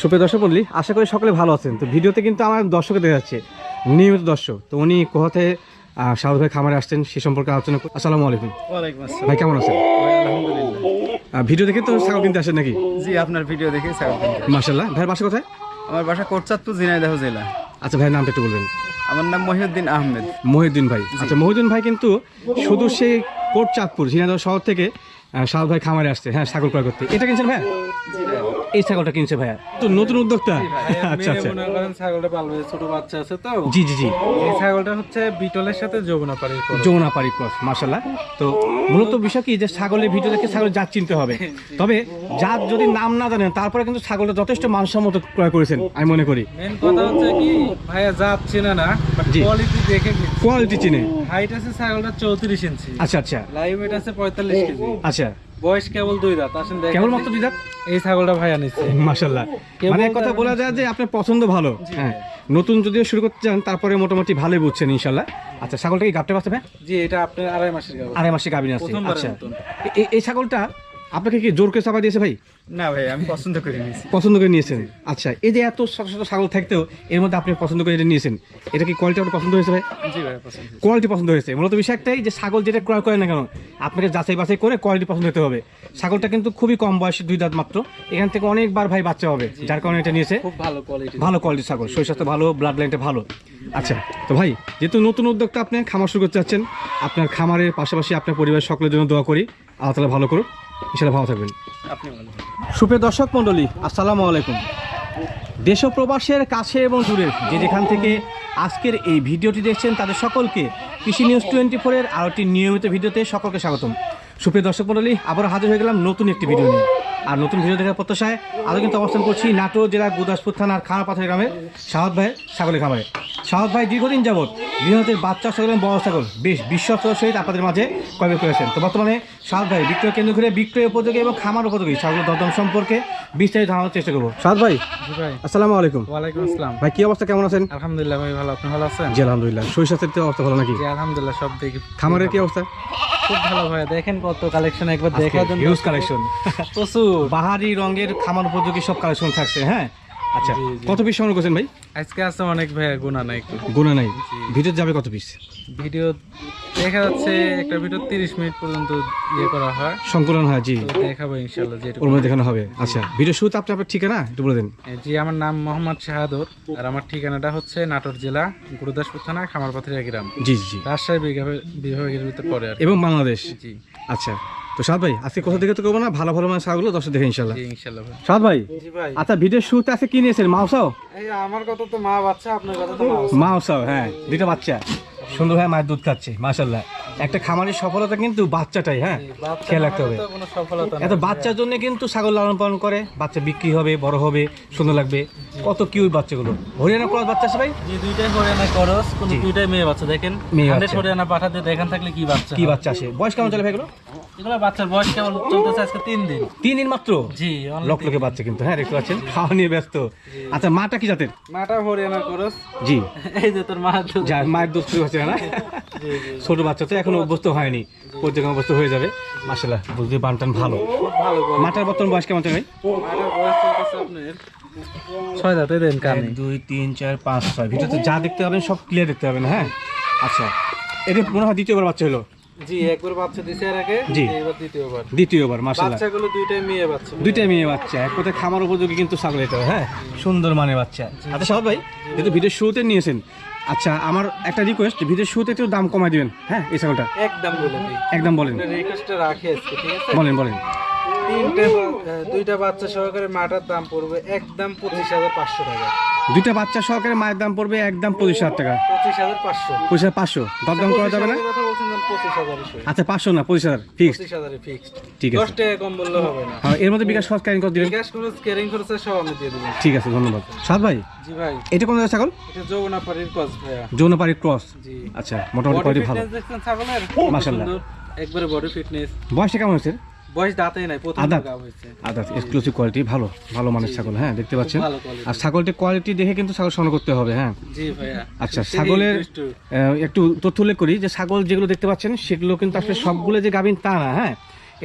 সুপ্রিয় দর্শক বললি আশা করি সকলে ভালো আছেন। তো ভিডিওতে কিন্তু আমার দর্শকে দেখা যাচ্ছে নিয়মিত দর্শক। তো উনি কোথাতে সাউদ ভাই খামারে আসছেন সে সম্পর্কে আলোচনা আসসালামু আলাইকুম। ভাই কেমন আছেন? আলহামদুলিল্লাহ। ভিডিও দেখে তো ছাগল কিনতে আসেন নাকি? জি আপনার ভিডিও দেখে ছাগল মার্শাল্লাহ ভাইয়ের বাসা কোথায়? আমার বাসা কোটচাঁদপুর ঝিনাইদহ জেলা। আচ্ছা ভাইয়ের নামটা একটু বলবেন। আমার নাম মহিউদ্দিন আহমেদ। মহিউদ্দিন ভাই। আচ্ছা মহিউদ্দিন ভাই কিন্তু শুধু সেই কোট চাঁদপুর ঝিনাইদহ শহর থেকে সাউদ ভাই খামারে আসছে। হ্যাঁ ছাগল ক্রয় করতে। এটা কিনছেন ভাইয়া? এই ছাগলটা কিনছে ভাইয়া। তো নতুন উদ্যোক্তা? আচ্ছা আচ্ছা। মনে করেন ছাগলটা পালবে ছোট বাচ্চা আছে তো। জি জি জি। এই ছাগলটা হচ্ছে বিটলের সাথে যমুনা পাড়ি যমুনা পারি ক্রস মার্শাল্লাহ তো মূলত বিষয় কি যে ছাগলের ভিডিও দেখে ছাগল জাত চিনতে হবে। তবে জাত যদি নাম না জানেন তারপরে কিন্তু ছাগলটা যথেষ্ট মানসম্মত ক্রয় করেছেন আমি মনে করি। মেন কথা হচ্ছে কি ভাইয়া জাত চেনা না। কোয়ালিটি দেখে কোয়ালিটি চিনে? হাইট আছে ছাগলটা চৌত্রিশ ইঞ্চি। আচ্ছা আচ্ছা। লাইভ ওয়েট আছে পঁয়তাল্লিশ কেজি। আচ্ছা। বয়স কেবল দুই দাঁত আসেন দেখেন। কেবলমাত্র দুই দাঁত? এই ছাগলটা ভাইয়া নিচ্ছে। মার্শাল্লাহ কেবল মানে এক কথা বলা যায় যে আপনার পছন্দ ভালো। হ্যাঁ। নতুন যদিও শুরু করতে চান তারপরে মোটামুটি ভালোই বুঝছেন ইনশাল্লাহ আচ্ছা ছাগলটা কি গাবতে পারছে ভাই জি এটা আপনার আড়াই মাসের গাব। আড়াই মাসে গাবিন আছে আচ্ছা। এই ছাগলটা আপনাকে কি জোর করে চাপা দিয়েছে ভাই? না ভাই আমি পছন্দ করে নিয়েছি। পছন্দ করে নিয়েছেন। আচ্ছা এই যে এত শত শত ছাগল থাকতেও এর মধ্যে আপনি পছন্দ করে এটা নিয়েছেন। এটা কি কোয়ালিটি আপনার পছন্দ হয়েছে ভাই? জি ভাই পছন্দ কোয়ালিটি পছন্দ হয়েছে। মূলত বিষয় একটাই যে ছাগল যেটা ক্রয় করে না কেন আপনাকে যাচাই বাছাই করে কোয়ালিটি পছন্দ হতে হবে। ছাগলটা কিন্তু খুবই কম বয়সে দুই দাঁত মাত্র। এখান থেকে অনেকবার ভাই বাচ্চা হবে যার কারণে এটা নিয়েছে। খুব ভালো কোয়ালিটি ভালো কোয়ালিটির ছাগল শরীর স্বাস্থ্য ভালো ব্লাড লাইনটা ভালো। আচ্ছা তো ভাই যেহেতু নতুন উদ্যোগটা আপনি খামার শুরু করতে চাচ্ছেন আপনার খামারের পাশাপাশি আপনার পরিবারের সকলের জন্য দোয়া করি। আল্লাহ তালা ভালো করুক। ইনশাল্লাহ ভালো থাকবেন। সুপে সুপ্রিয় দর্শক মন্ডলী আসসালামু আলাইকুম। দেশপ্রবাসের প্রবাসের কাছে এবং দূরের যে যেখান থেকে আজকের এই ভিডিওটি দেখছেন তাদের সকলকে কৃষি নিউজ টোয়েন্টি ফোরের আরও একটি নিয়মিত ভিডিওতে সকলকে স্বাগতম। সুপ্রিয় দর্শক মন্ডলী আবারও হাজির হয়ে গেলাম নতুন একটি ভিডিও নিয়ে। আর নতুন ভিডিও দেখার প্রত্যাশায় আরও কিন্তু অবস্থান করছি নাটোর জেলার গুদাসপুর থানার খানাপাথর গ্রামের সাহদ ভাইয়ের ছাগলের খামারে। সাহদ ভাই দীর্ঘদিন যাবৎ বৃহতের বাচ্চা ছাগল এবং বড় ছাগল বেশ বিশ্বস্তর সহিত আপনাদের মাঝে ক্রয় বিক্রয় করেছেন তো বর্তমানে সাহদ ভাই বিক্রয় কেন্দ্র ঘুরে বিক্রয় উপযোগী এবং খামার উপযোগী ছাগলের দরদাম সম্পর্কে বিস্তারিত ধারণার চেষ্টা করব। সাহদ ভাই আসসালামু আলাইকুম। ওয়ালাইকুম আসসালাম। ভাই কি অবস্থা? কেমন আছেন? আলহামদুলিল্লাহ ভাই ভালো। আপনি ভালো আছেন? জি আলহামদুলিল্লাহ। শরীর স্বাস্থ্যের অবস্থা ভালো নাকি? জি আলহামদুলিল্লাহ সব দেখি খামারের কি অবস্থা? খুব ভালো ভাই দেখেন কত কালেকশন একবার দেখা দেন হিউজ কালেকশন প্রচুর। বাহারি রঙের খামার উপযোগী সব কালেকশন থাকছে হ্যাঁ? আচ্ছা। কত পিস সংগ্রহ করছেন ভাই? আজকে আছে অনেক ভাই গুণা নাই গোনা নাই? ভিডিও যাবে কত পিস? ভিডিও দেখা যাচ্ছে একটা ভিডিও তিরিশ মিনিট পর্যন্ত ইয়ে করা হয়। সংকলন হয় জি। দেখাবো ইনশাল্লাহ যেটুকু ওর মধ্যে দেখানো হবে। আচ্ছা ভিডিও শুরুতে আপনি আপনার ঠিকানা একটু বলে দেন। জি আমার নাম মোহাম্মদ শাহাদত আর আমার ঠিকানাটা হচ্ছে নাটোর জেলা গুরুদাসপুর থানা খামারপাথরিয়া গ্রাম। জি জি জি। রাজশাহী বিভাগের ভিতরে পড়ে আর এবং বাংলাদেশ? জি। আচ্ছা। তো সাদ ভাই আজকে কোথা থেকে তো করব না? ভালো ভালো মানে ছাগলো দর্শক দেখে ইনশাল্লাহ। সাদ ভাই আচ্ছা ভিডিও শুরুতে আছে কি নিয়েছেন? মাউসাও এই আমার কথা তো মা বাচ্চা আপনার কথা তো মাউসাও হ্যাঁ দুইটা বাচ্চা। সুন্দর ভাই মায়ের দুধ খাচ্ছে মাশাল্লাহ। একটা খামারের সফলতা কিন্তু বাচ্চাটাই হ্যাঁ খেয়াল রাখতে হবে। তো কোনো সফলতা এত বাচ্চার জন্য কিন্তু ছাগল লালন পালন করে বাচ্চা বিক্রি হবে বড় হবে সুন্দর লাগবে। কত কিউট বাচ্চাগুলো। হরিয়ানা ক্রস বাচ্চা আছে ভাই? দুইটাই হরিয়ানা করস কোন দুইটাই মেয়ে বাচ্চা দেখেন। মেয়ে হরিয়ানা পাঠাতে দেখান থাকলে কি বাচ্চা কি বাচ্চা আসে বয়স কেমন চলে ভাই এগুলো বাচ্চার বয়স কেমন চলতেছে আজকে তিন দিন। তিন দিন মাত্র? জি লক বাচ্চা কিন্তু হ্যাঁ দেখতে পাচ্ছেন? খাওয়া নিয়ে ব্যস্ত। আচ্ছা মাটা কি জাতের? মাটা হরিয়ানা করস। জি। এই যে তোর মা যা মায়ের শুরু হচ্ছে না? ছোট বাচ্চা তো এখনও অভ্যস্ত হয়নি। অভ্যস্ত হয়ে যাবে। মাসাল্লাহ বুঝতে বানটান ভালো। ভালো মাটার বর্তমান বয়স কেমন ভাই? ছয় দাঁতে দেন কানে। দুই তিন চার পাঁচ ছয়। ভিডিওতে যা দেখতে পাবেন সব ক্লিয়ার দেখতে পাবেন হ্যাঁ? আচ্ছা এটা মনে হয় দ্বিতীয়বার বাচ্চা হলো। জি একবার বাচ্চা দিছে এর আগে জি। এবার দ্বিতীয়বার। দ্বিতীয়বার মাসাল্লাহ বাচ্চাগুলো দুইটাই মেয়ে বাচ্চা। দুইটাই মেয়ে বাচ্চা এক কথায় খামার উপযোগী কিন্তু ছাগল এটা হ্যাঁ? সুন্দর মানে বাচ্চা। আচ্ছা সাহেব ভাই যেহেতু ভিডিও শুরুতে নিয়েছেন আচ্ছা আমার একটা রিকোয়েস্ট ভিডিও শুরুতে একটু দাম কমাই দিবেন হ্যাঁ এই ছাগলটা? একদম বলে একদম বলেন। রিকোয়েস্টটা রাখি আজকে ঠিক আছে? বলেন বলেন। তিনটে দুইটা বাচ্চা সহকারে মাটার দাম পড়বে একদম পঁচিশ হাজার পাঁচশো টাকা। দুইটা বাচ্চা সহকারে মায়ের দাম পড়বে একদম পঁচিশ হাজার টাকা। পঁচিশ হাজার পাঁচশো। পঁচিশ হাজার পাঁচশো। দরদাম করা যাবে না। আচ্ছা পাঁচশো না পঁচিশ হাজার ঠিক আছে। টাকা কম বললে হবে না। হ্যাঁ এর মধ্যে বিকাশ খরচ ক্যারিং করে দিবেন? বিকাশ খরচ কেরিং খরচ সব আমি দিয়ে দেবো। ঠিক আছে ধন্যবাদ। সাদ ভাই জি ভাই। এটা কোন জায়গায় ছাগল? এটা যৌবনা পাড়ির ভাইয়া। যৌনপাড়ি ক্রস জি। আচ্ছা মোটামুটি কোয়ালিটি ভালো। ফিটনেস দেখছেন মাশাআল্লাহ। একবারে বডি ফিটনেস বয়সটা কেমন হয়েছে? বয়স দাঁতেই নাই প্রথম গাব হয়েছে। আদাত এক্সক্লুসিভ কোয়ালিটি ভালো ভালো মানের ছাগল হ্যাঁ দেখতে পাচ্ছেন? আর ছাগলটির কোয়ালিটি দেখে কিন্তু ছাগল সংগ্রহ করতে হবে হ্যাঁ। জি ভাইয়া আচ্ছা ছাগলের একটু তথ্য উল্লেখ করি যে ছাগল যেগুলো দেখতে পাচ্ছেন সেগুলো কিন্তু আসলে সবগুলো যে গাভিন তা না হ্যাঁ।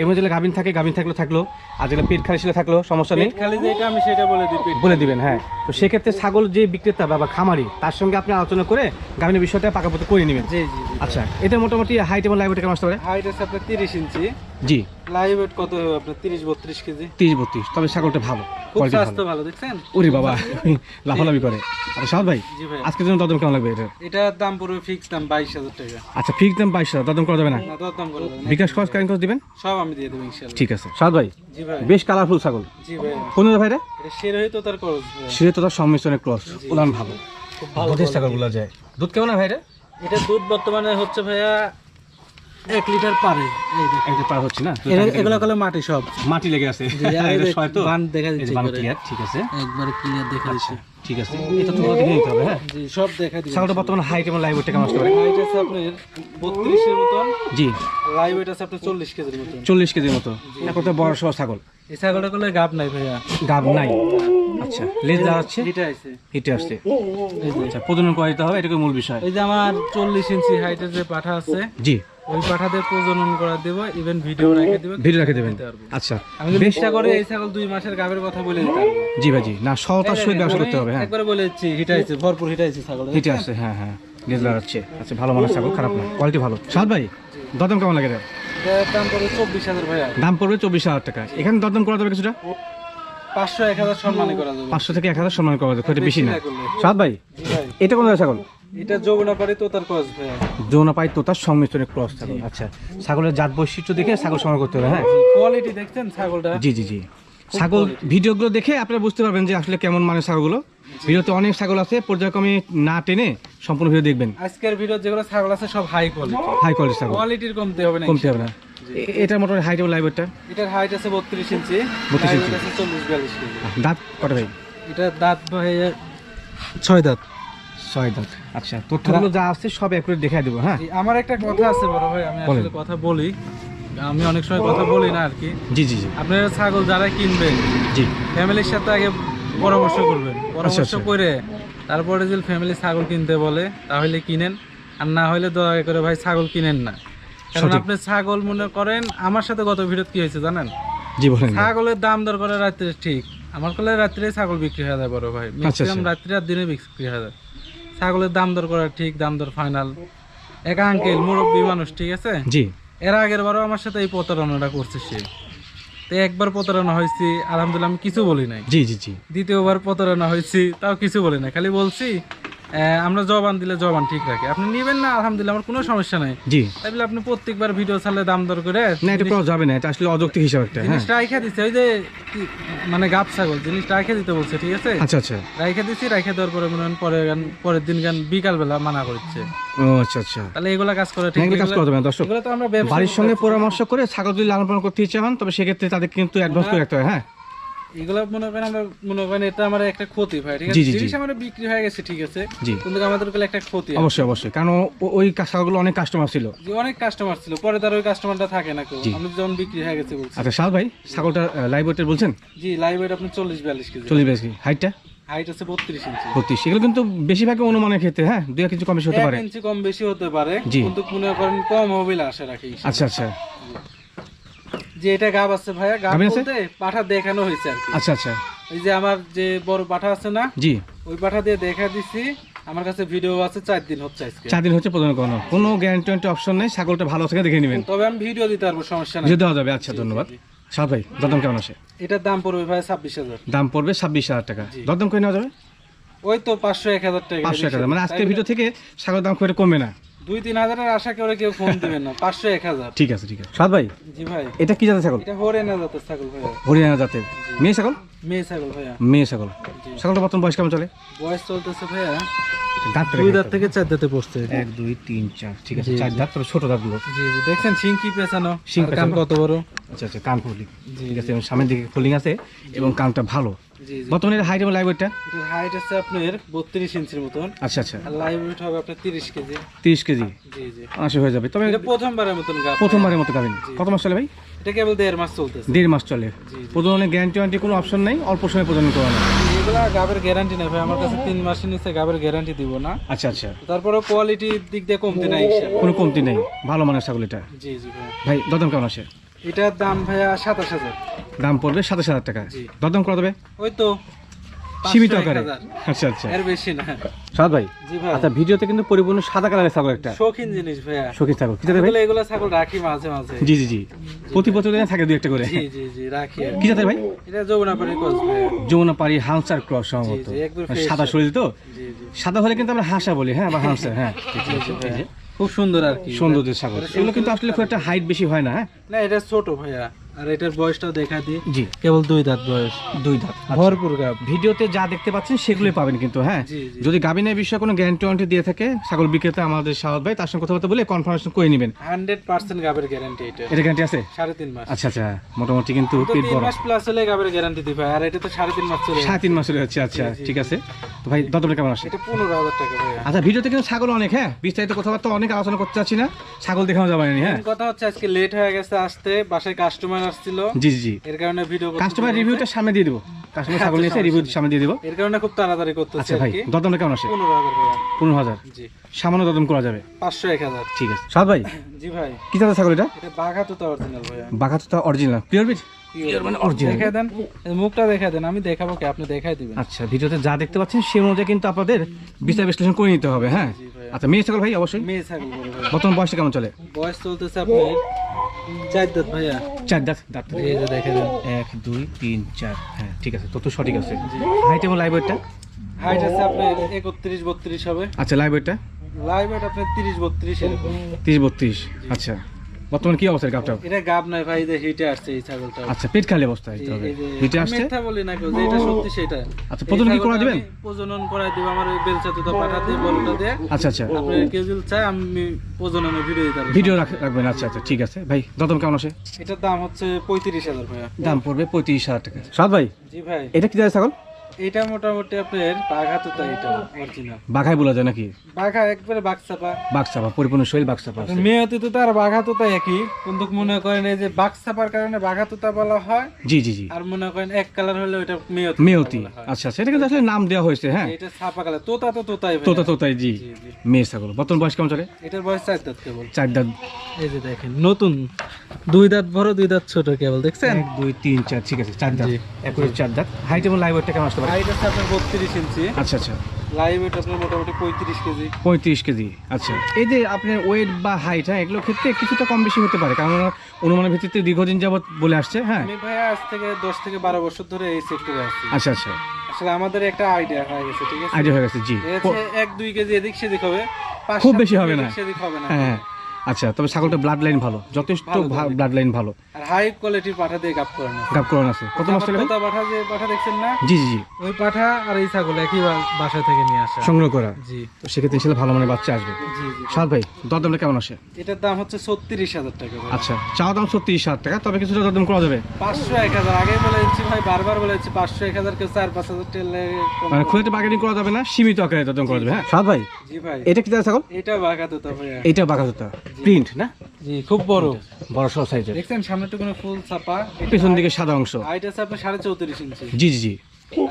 এর মধ্যে গাভিন থাকে গাভিন থাকলে থাকল আর যেগুলো পেট খালি ছিল থাকল সমস্যা নেই। খালি যেটা আমি সেটা বলে দিই বলে দিবেন হ্যাঁ। তো সেক্ষেত্রে ছাগল যে বিক্রেতা বা খামারি তার সঙ্গে আপনি আলোচনা করে গাভিনের বিষয়টা পাকাপোক্ত করে নেবেন। জি জি জি। আচ্ছা এটা মোটামুটি হাইট এবং লাইভ কেমন আসতে পারে? হাইট আছে আপনার তিরিশ ইঞ্চি। জি। লাইভ ওয়েট কত হবে আপনার? তিরিশ বত্রিশ কেজি? তিরিশ বত্রিশ। তবে ছাগলটা ভালো কোয়ালিটি ভালো। ভালো দেখছেন? ওরে বাবা লাফালাফি করে। আচ্ছা সাদ ভাই জি ভাই। আজকের জন্য কেমন লাগবে এটা এটার দাম পড়বে ফিক্স দাম বাইশ হাজার টাকা। আচ্ছা ফিক্স দাম বাইশ হাজার দদম করা যাবে না? না দাম করে বিকাশ খরচ কারেন্ট খরচ দিবেন? সব আমি দিয়ে দেবো ঠিক আছে। সাদ ভাই জি ভাই। বেশ কালারফুল ছাগল। জি ভাই। কোন ভাই রে এটা সেরোই তো তার। তো ক্রস উলান ভালো। খুব ভালো ছাগলগুলো যায়। দুধ কেমন হয় ভাই রে এটা দুধ বর্তমানে হচ্ছে ভাইয়া এক লিটার পারে। দেখুন। পার হচ্ছে না? এগুলো কলে মাটি সব। মাটি লেগে আছে। জি, আর এটা যে তো? বান দেখা এই যে দিচ্ছে বান করে। ঠিক আছে। একবারে ক্লিয়ার দেখা দিচ্ছে। ঠিক আছে। এটা তো দেখে নিতে হবে হ্যাঁ? জি সব দেখা দিই বর্তমানে হাইট এবং লাইভ ওয়েটটা কেমন আসতে পারে? হাইট আছে আপনার বত্রিশের মতন। জি। লাইভ ওয়েট আছে আপনার চল্লিশ কেজির মতন। চল্লিশ কেজির মতো। এখন তো বড় সহ ছাগল। এই ছাগলটা করলে গাব নাই ভাইয়া। গাব নাই। আচ্ছা লেজ দাঁড়াচ্ছে? এটা আছে। হিটে আসছে। আচ্ছা প্রজনন হবে এটাকে মূল বিষয়। এই যে আমার চল্লিশ ইঞ্চি হাইটের যে পাঠা আছে জি। ওই পাঠাতে প্রজনন করা দেব ইভেন ভিডিও রেখে দেব ভিডিও রেখে দেবেন। আচ্ছা আমি চেষ্টা করে এই ছাগল দুই মাসের গাবের কথা বলে দিতে পারব। জি ভাই জি। না সহতার সহিত ব্যবসা করতে হবে হ্যাঁ। একবারে বলে দিচ্ছি হিটাইছে ভরপুর হিটাইছে ছাগল হ্যাঁ। হ্যাঁ লেজ দাঁড়াচ্ছে আচ্ছা ভালো মানের ছাগল খারাপ না। কোয়ালিটি ভালো। সাদ ভাই দরদাম কেমন লাগে? দাম পড়বে চব্বিশ হাজার ভাইয়া। দাম পড়বে চব্বিশ হাজার টাকা। এখানে দরদাম করা যাবে কিছুটা? পাঁচশো এক হাজার সম্মানী করা যাবে। পাঁচশো থেকে এক হাজার সম্মান করা যাবে এটা বেশি না। সাদ ভাই এটা কোন ছাগল? এটা তোতার সংমিশ্রণের ক্রস ছাগল। আচ্ছা ছাগলের জাত বৈশিষ্ট্য দেখে ছাগল সংগ্রহ করতে হবে হ্যাঁ? কোয়ালিটি দেখছেন ছাগলটা? জি জি জি। ছাগল ভিডিওগুলো দেখে আপনারা বুঝতে পারবেন যে আসলে কেমন মানের ছাগলগুলো। ভিডিওতে অনেক ছাগল আছে পর্যায়ক্রমে না টেনে সম্পূর্ণ ভিডিও দেখবেন। আজকের ভিডিও যেগুলো ছাগল আছে সব হাই কোয়ালিটি হাই কোয়ালিটি ছাগল। কোয়ালিটির কমতে হবে না কমতে হবে না। এ- এটার মোটামুটি হাইট এবং এটা এটার হাইট আছে বত্রিশ ইঞ্চি। 32 ইঞ্চি। চল্লিশ বিয়াল্লিশ কেজি। দাঁত কটা ভাই? এটা দাঁত ভাইয়া ছয় দাঁত। ছয় দাঁত। আচ্ছা তথ্যগুলো যা আছে সব একটু দেখাই দেবো হ্যাঁ? আমার একটা কথা আছে বড় ভাই আমি আসলে কথা বলি। আমি অনেক সময় কথা বলি না আর কি। জি জি জি। আপনারা ছাগল যারা কিনবেন জি। ফ্যামিলির সাথে আগে পরামর্শ করবেন। পরামর্শ আচ্ছা। করে তারপরে যদি ফ্যামিলি ছাগল কিনতে বলে তাহলে কিনেন। আর না হলে দয়া করে ভাই ছাগল কিনেন না। কারণ আপনি ছাগল মনে করেন আমার সাথে গত ভিডিও কি হয়েছে জানেন? জি বলেন। ছাগলের দাম দর করে রাত্রে ঠিক। আমার কলে রাত্রে ছাগল বিক্রি হয়ে যায় বড় ভাই। ম্যাক্সিমাম আচ্ছা। রাত্রে আর দিনে বিক্রি হয়ে যায়। ছাগলের দাম দর করা ঠিক দাম দর ফাইনাল এক আঙ্কেল মুরব্বী মানুষ ঠিক আছে? জি। এর আগের বারও আমার সাথে এই প্রতারণাটা করছে সে। তো একবার প্রতারণা হয়েছি আলহামদুলিল্লাহ আমি কিছু বলি নাই। জি জি জি। দ্বিতীয়বার প্রতারণা হয়েছি তাও কিছু বলি না খালি বলছি আমরা জবান দিলে জবান ঠিক রাখে। আপনি নেবেন না আলহামদুলিল্লাহ আমার কোনো সমস্যা নাই। জি। তাই বলে আপনি প্রত্যেকবার ভিডিও ছাড়লে দাম দর করে না এটা করা যাবে না এটা আসলে অযৌক্তিক হিসাব একটা হ্যাঁ। জিনিসটা রাইখা দিচ্ছে ওই যে মানে গাব ছাগল জিনিসটা রাইখা দিতে বলছে ঠিক আছে? আচ্ছা আচ্ছা। রাইখা দিচ্ছি রাইখা দেওয়ার পরে মনে হয় পরে গান পরের দিন গান বিকাল বেলা মানা করছে। ও আচ্ছা আচ্ছা। তাহলে এগুলা কাজ করে ঠিক কাজ করা যাবে না দর্শক। এগুলো তো আমরা বাড়ির সঙ্গে পরামর্শ করে ছাগল যদি লালন পালন করতে ইচ্ছে হন তবে সেক্ষেত্রে তাদের কিন্তু অ্যাডভান্স করে রাখতে হবে হ্যাঁ। এগুলো মনে করেন আমরা মনে করেন এটা আমার একটা ক্ষতি ভাই ঠিক আছে। জিনিস আমার বিক্রি হয়ে গেছে ঠিক আছে? কিন্তু আমাদেরগুলো একটা ক্ষতি অবশ্যই অবশ্যই। কারণ ওই ছাগলগুলো অনেক কাস্টমার ছিল। যে অনেক কাস্টমার ছিল। পরে তার ওই কাস্টমারটা থাকে না কেউ। যখন বিক্রি হয়ে গেছে বলছি। আচ্ছা সাল ভাই ছাগলটা লাইভ ওয়েটের বলছেন? জি লাইভ ওয়েট আপনি চল্লিশ বিয়াল্লিশ কেজি। চল্লিশ বেশি হাইটটা হাইট আছে ইঞ্চি এগুলো কিন্তু বেশিরভাগই অনুমানের ক্ষেত্রে হ্যাঁ? দুই কিছু কম বেশি হতে পারে। ইঞ্চি কম বেশি হতে পারে কিন্তু মনে করেন কম হবে আশা রাখি আচ্ছা আচ্ছা। যে এটা গাব আছে ভাইয়া গাব বলতে পাঠা দেখানো হয়েছে আর আচ্ছা আচ্ছা। এই যে আমার যে বড় পাঠা আছে না জি। ওই পাঠা দিয়ে দেখা দিছি। আমার কাছে ভিডিও আছে চার দিন হচ্ছে আজকে। চার দিন হচ্ছে প্রদান করানো। কোনো গ্যারান্টি ওয়ারেন্টি অপশন নেই ছাগলটা ভালো থেকে দেখে নেবেন। তবে আমি ভিডিও দিতে পারব সমস্যা নাই। দেওয়া যাবে আচ্ছা ধন্যবাদ। সাল ভাই দরদাম কেমন আছে? এটার দাম পড়বে ভাই ছাব্বিশ হাজার। দাম পড়বে ছাব্বিশ হাজার টাকা। দরদাম করে নেওয়া যাবে? ওই তো পাঁচশো এক হাজার টাকা পাঁচশো এক হাজার। মানে আজকের ভিডিও থেকে ছাগলের দাম খুব একটা কমবে না। দুই তিন হাজারের আশা করে কেউ ফোন দিবেন না। পাঁচশো এক হাজার। ঠিক আছে ঠিক আছে। সাদ ভাই জি ভাই। এটা কি জাতের ছাগল? এটা হরেনা জাতের ছাগল ভাইয়া। হরিয়ানা জাতের। মেয়ে ছাগল? মেয়ে ছাগল ভাইয়া। মেয়ে ছাগল। ছাগলটা বর্তমান বয়স কেমন চলে? বয়স চলতেছে ভাইয়া দাঁত দুই দাঁত থেকে চার দাঁতে এক দুই তিন চার। ঠিক আছে চার দাঁত তবে ছোট দাঁতগুলো। জি জি। দেখছেন সিং কি পেছানো শিং কান কত বড়? আচ্ছা আচ্ছা কান ফুলি ঠিক আছে সামনের দিকে ফোল্ডিং আছে এবং কানটা ভালো। বর্তমানে হাইট এবং লাইভ ওয়েটটা এটার হাইট আছে আপনার বত্রিশ ইঞ্চির মতন। আচ্ছা আচ্ছা। আর লাইভ ওয়েট হবে আপনার তিরিশ কেজি। তিরিশ কেজি? জি জি। আশি হয়ে যাবে। তবে এটা প্রথমবারের মতন গাছ প্রথমবারের মতো খাবেন কত মাস চলে ভাই? এটা কেবল দেড় মাস চলতেছে। দেড় মাস চলে। প্রজননের গ্যারান্টি ওয়ারেন্টি কোনো অপশন নেই অল্প সময় প্রজনন করানো এগুলা গাবের গ্যারান্টি নেই ভাই। আমার কাছে তিন মাসের নিচে গাবের গ্যারান্টি দিব না। আচ্ছা আচ্ছা। তারপরে কোয়ালিটির দিক দিয়ে কমতে নাই কোনো কমতি নেই। ভালো মানের ছাগল এটা। জি জি ভাই। ভাই দদম কেমন আছে? এটার দাম ভাইয়া সাতাশ হাজার। দাম পড়বে সাতাশ হাজার টাকা। দরদাম করা দেবে ওই তো সীমিত আকারে। আচ্ছা আচ্ছা। এর বেশি না। সাদ ভাই জি ভাই। আচ্ছা ভিডিওতে কিন্তু পরিপূর্ণ সাদা কালারের ছাগল একটা। শৌখিন জিনিস ভাইয়া। ছাগল। কি ভাই? এগুলো ছাগল রাখি মাঝে মাঝে। জি জি জি। প্রতি বছর থাকে দুই একটা করে? জি জি জি রাখি কি। জাতের ভাই? এটা যমুনা পানি কোচ ভাইয়া। যমুনা পাড়ি হালসার ক্রস সম্ভবত। সাদা শরীর তো? জি জি। সাদা হলে কিন্তু আমরা হাসা বলি হ্যাঁ বা হালসা হ্যাঁ। জি, ভাইয়া। খুব সুন্দর আর কি। সৌন্দর্যের সাগর। এগুলো কিন্তু আসলে খুব একটা হাইট বেশি হয় না হ্যাঁ? না এটা ছোট ভাইয়া। আর এটার বয়সটাও দেখা দিই। জি। কেবল দুই দাঁত বয়স। দুই দাঁত। ভরপুর গাব। ভিডিওতে যা দেখতে পাচ্ছেন সেগুলোই পাবেন কিন্তু হ্যাঁ? জি, জি। যদি গাবিনের বিষয়ে কোনো গ্যারান্টি ওয়ারেন্টি দিয়ে থাকে ছাগল বিক্রেতা আমাদের সাহদ ভাই তার সঙ্গে কথাবার্তা বলে কনফার্মেশন করে নেবেন। হান্ড্রেড পার্সেন্ট গাবের গ্যারান্টি এটা। এটা গ্যারান্টি আছে? সাড়ে তিন মাস। আচ্ছা আচ্ছা। মোটামুটি কিন্তু পেট তিন বড় মাস প্লাস হলে গাবের গ্যারান্টি দিবে আর এটা তো সাড়ে তিন মাস চলে সাড়ে তিন মাসের হচ্ছে আচ্ছা ঠিক আছে। তো ভাই দদমটা কেমন আসে এটা পনেরো হাজার টাকা ভাইয়া। আচ্ছা ভিডিওতে কিন্তু ছাগল অনেক হ্যাঁ? বিস্তারিত কথাবার্তা অনেক আলোচনা করতে চাচ্ছি না। ছাগল দেখানো যাবে না হ্যাঁ? কথা হচ্ছে আজকে লেট হয়ে গেছে আসতে বাসায় কাস্টমার আসছিল। জি জি জি। এর কারণে ভিডিও কাস্টমার রিভিউটা সামনে দিয়ে দিব। কাস্টমার ছাগল নিয়েছে রিভিউ সামনে দিয়ে দিব। এর কারণে খুব তাড়াতাড়ি করতেছে আচ্ছা ভাই কেমন আসে? পনেরো হাজার ভাইয়া। পনেরো হাজার। জি। সামান্য দদম করা যাবে। পাঁচশো এক ঠিক আছে। সাদ ভাই জি ভাই। কি জাতের ছাগল এটা? এটা বাঘা তো অরিজিনাল বাঘাতুতা অরিজিনাল পিওর বিট মানে মুখটা দেখে দেন আমি দেখাবো কি আপনি দেখাই দিবেন। আচ্ছা ভিডিওতে যা দেখতে পাচ্ছেন সেই অনুযায়ী কিন্তু আপনাদের বিচার বিশ্লেষণ করে নিতে হবে হ্যাঁ? আচ্ছা মেয়ে ছাগল ভাই অবশ্যই। মেয়ে ছাগল বর্তমান বয়সটা কেমন চলে? বয়স চলতেছে আপনার চার দাঁত ভাইয়া। চার দাঁত দাঁত। এই যে দেখে দেন। এক দুই তিন চার হ্যাঁ ঠিক আছে তত সঠিক আছে। হাইট এবং লাইভ ওয়েটটা হাইট আছে আপনার একত্রিশ বত্রিশ হবে। আচ্ছা লাইভ ওয়েটটা লাইভ ওয়েট আপনার তিরিশ বত্রিশ এরকম। তিরিশ বত্রিশ আচ্ছা। বর্তমান কি অবস্থা গাবটা? এটা গাব নয় ভাই যে হিটে আসছে এই ছাগলটা। আচ্ছা পেট খালি অবস্থা হইতে হবে হিটে আসছে? মিথ্যা বলি না কেউ যে এটা সত্যি সেটা। আচ্ছা, প্রজনন কি করা দিবেন? প্রজনন করাই দিব আমার ওই বেলচা তুতা পাঠা দিয়ে বলটা দিয়ে। আচ্ছা আচ্ছা। আপনি কেউ যদি চায় আমি প্রজননের ভিডিও দিতে পারব। ভিডিও রাখবেন আচ্ছা আচ্ছা ঠিক আছে। ভাই দদম কেমন আছে এটার দাম হচ্ছে পঁয়ত্রিশ হাজার ভাইয়া। দাম পড়বে পঁয়ত্রিশ হাজার টাকা। সাদ ভাই জি ভাই। এটা কি জাতের ছাগল? এটা মোটামুটি আপনার বাঘা তুতা এটা অরিজিনাল বাঘাই বলা যায় নাকি? বাঘা একবারে বাঘচাপা বাঘচাপা পরিপূর্ণ শৈল বাঘচাপা আছে। মেয়ে তুতা আর বাঘা তুতা একই। কিন্তু মনে করেন এই যে বাঘচাপার কারণে বাঘা তুতা বলা হয়। জি জি জি। আর মনে করেন এক কালার হলে ওইটা মেয়তি মেয়তি আচ্ছা আচ্ছা এটা কিন্তু আসলে নাম দেওয়া হয়েছে হ্যাঁ। এটা ছাপা কালার। তোতা তো তোতাই তোতা তোতাই জি। মেয়ে ছাগল। বর্তমান বয়স কেমন চলে? এটার বয়স চার দাঁত কেবল। চার দাঁত। এই যে দেখেন নতুন। দুই দাঁত বড় দুই দাঁত ছোট কেবল দেখছেন? দুই তিন চার ঠিক আছে চার দাঁত। জি। একুরে চার দাঁত। হাইট এবং লাইভ কেমন আসতে পারে? হাইট আছে আপনার বত্রিশ ইঞ্চি। আচ্ছা আচ্ছা। লাইভ ওয়েট আপনার মোটামুটি পঁয়ত্রিশ কেজি। পঁয়ত্রিশ কেজি আচ্ছা। এই যে আপনার ওয়েট বা হাইট হ্যাঁ এগুলোর ক্ষেত্রে কিছুটা কম বেশি হতে পারে কারণ অনুমানের ভিত্তিতে দীর্ঘদিন যাবত বলে আসছে হ্যাঁ। আমি ভাইয়া আজ থেকে দশ থেকে বারো বছর ধরে এই সেক্টরে আছি। আচ্ছা আচ্ছা। আসলে আমাদের একটা আইডিয়া হয়ে গেছে ঠিক আছে? আইডিয়া হয়ে গেছে জি। এক দুই কেজি এদিক সেদিক হবে খুব বেশি হবে না। সেদিক হবে না। হ্যাঁ। আচ্ছা তবে ছাগলটা ব্লাড লাইন ভালো যথেষ্ট ব্লাড লাইন ভালো। আর হাই কোয়ালিটির পাঠা দিয়ে গাপ করানো গাপ করানো আছে। কত মাস চলে ভাই? কথা পাঠা যে পাঠা দেখছেন না? জি জি ওই পাঠা আর এই ছাগল একই বাসা থেকে নিয়ে আসা। সংগ্রহ করা? জি। তো সেক্ষেত্রে ছেলে ভালো মানে বাচ্চা আসবে। জি জি সাদ ভাই দরদামটা কেমন আসে? এটার দাম হচ্ছে ছত্রিশ হাজার টাকা ভাই। আচ্ছা চাওয়া দাম সত্যি ষাট টাকা তবে কিছুটা দরদাম করা যাবে। পাঁচশো এক হাজার। আগেই বলে দিচ্ছি ভাই বারবার বলে দিচ্ছি পাঁচশো এক হাজার কেউ চার পাঁচ হাজার টেলে মানে একটা বার্গেনিং করা যাবে না সীমিত আকারে দরদাম করা যাবে হ্যাঁ? সাদ ভাই জি ভাই। এটা কি ছাগল? এটা বাঘা তো ভাইয়া এইটা বাঘা জুতা প্রিন্ট না? জি খুব বড়। বড় সড় সাইজের দেখছেন তো কোনো ফুল ছাপা। পিছন দিকে সাদা অংশ। হাইট আছে আপনার সাড়ে চৌত্রিশ ইঞ্চি। জি জি জি।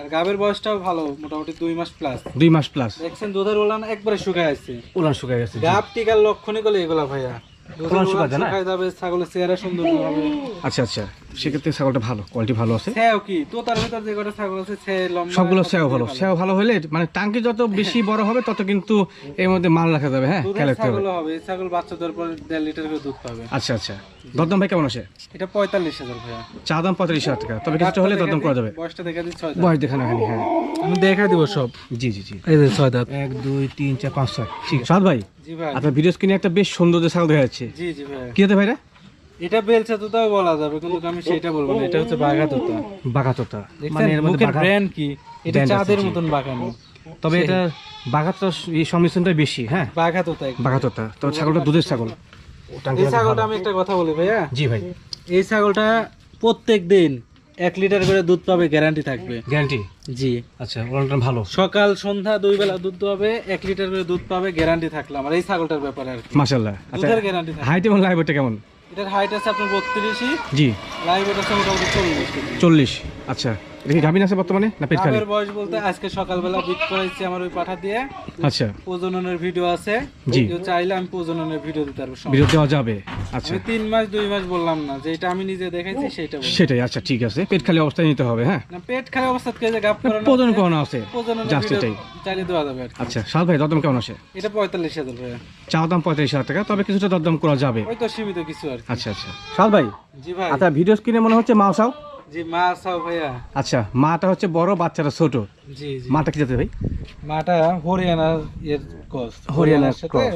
আর গাবের বয়সটাও ভালো মোটামুটি দুই মাস প্লাস দুই মাস প্লাস দেখছেন দুধের ওলান একবারে শুকায় আছে। ওলান শুকায় গেছে গাব টিকার লক্ষণই গেলে এগুলা ভাইয়া। ওলান ওলান শুকায় না? শুকায় যাবে ছাগলের চেহারা সুন্দর হবে। আচ্ছা আচ্ছা। সেক্ষেত্রে ছাগলটা ভালো কোয়ালিটি ভালো আছে। ছ্যাও কি? তো তার ভিতর যে কটা ছাগল আছে ছ্যা লম্বা সবগুলো সেও ভালো। সেও ভালো হলে মানে টাঙ্কি যত বেশি বড় হবে তত কিন্তু এর মধ্যে মাল রাখা যাবে হ্যাঁ খেয়াল রাখতে হবে ছাগল হবে। ছাগল বাচ্চা দেওয়ার পর দেড় লিটার করে দুধ পাবে। আচ্ছা আচ্ছা। দরদাম ভাই কেমন আছে? এটা পঁয়তাল্লিশ হাজার ভাইয়া। চা দাম পঁয়তাল্লিশ হাজার টাকা। তবে কিছুটা হলে দরদাম করা যাবে। বয়সটা দেখা দিচ্ছি ছয় বয়স দেখানো এখানে হ্যাঁ। আমি দেখা দিব সব। জি জি জি। এই যে ছয় দাঁত। এক দুই তিন চার পাঁচ ছয়। ঠিক আছে। সাদ ভাই জি ভাই। আপনার ভিডিও স্ক্রিনে একটা বেশ সৌন্দর্য ছাগল দেখা যাচ্ছে। জি জি ভাই। কি হতে ভাইরা এটা বেলচা তোতাও বলা যাবে কিন্তু আমি সেটা বলব না এটা হচ্ছে বাঘা তোতা। বাঘা তোতা। মানে এর মধ্যে বাঘা ব্র্যান্ড কি? এটা চাঁদের মতন বাগানো তবে এটা বাঘা তো এই সংমিশ্রণটা বেশি হ্যাঁ? বাঘা তোতা বাঘা তোতা। তো ছাগলটা দুধের ছাগল। এই ছাগলটা আমি একটা কথা বলি ভাইয়া। জি ভাই। এই ছাগলটা প্রত্যেক দিন এক লিটার করে দুধ পাবে গ্যারান্টি থাকবে। গ্যারান্টি জি। আচ্ছা ভালো। সকাল সন্ধ্যা দুই বেলা দুধ পাবে এক লিটার করে দুধ পাবে গ্যারান্টি থাকলে আমার এই ছাগলটার ব্যাপারে আর কি। মাশাল্লাহ আচ্ছা দুধের গ্যারান্টি থাকবে হাইট এবং লাইভ কেমন? এটার হাইট আছে আপনার বত্রিশই জি। লাইভ এটা আছে মোটামুটি চল্লিশ। চল্লিশ আচ্ছা। এটা কি গাভিন আছে বর্তমানে না পেট খালি? বয়স বলতে আজকে সকালবেলা বিট করাইছি আমার ওই পাঠা দিয়ে। আচ্ছা। প্রজননের ভিডিও আছে। জি। কেউ চাইলে আমি প্রজননের ভিডিও দিতে পারব সমস্যা দেওয়া যাবে। আচ্ছা। আমি তিন মাস দুই মাস বললাম না যেটা আমি নিজে দেখাইছি সেটা বললাম। সেটাই আচ্ছা ঠিক আছে। পেট খালি অবস্থায় নিতে হবে হ্যাঁ? না পেট খারাপ অবস্থা থেকে যে গাপ করানো প্রজন করানো আছে। প্রজননের জাস্ট ভিডিও এটাই। চালিয়ে দেওয়া যাবে আর কি। আচ্ছা সাল ভাই দরদাম কেমন আছে? এটা পঁয়তাল্লিশ হাজার ভাইয়া। চাওয়া দাম পঁয়ত্রিশ হাজার টাকা তবে কিছুটা দরদাম করা যাবে। ওই তো সীমিত কিছু আর কি। আচ্ছা আচ্ছা। সাল ভাই জি ভাই। আচ্ছা ভিডিও স্ক্রিনে মনে হচ্ছে মা সাও জি মা সাও ভাইয়া। আচ্ছা মাটা হচ্ছে বড় বাচ্চাটা ছোট। জি জি। মাটা কি যাতে ভাই? মাটা হরিয়ানা এর কস হরিয়ানার সাথে cross।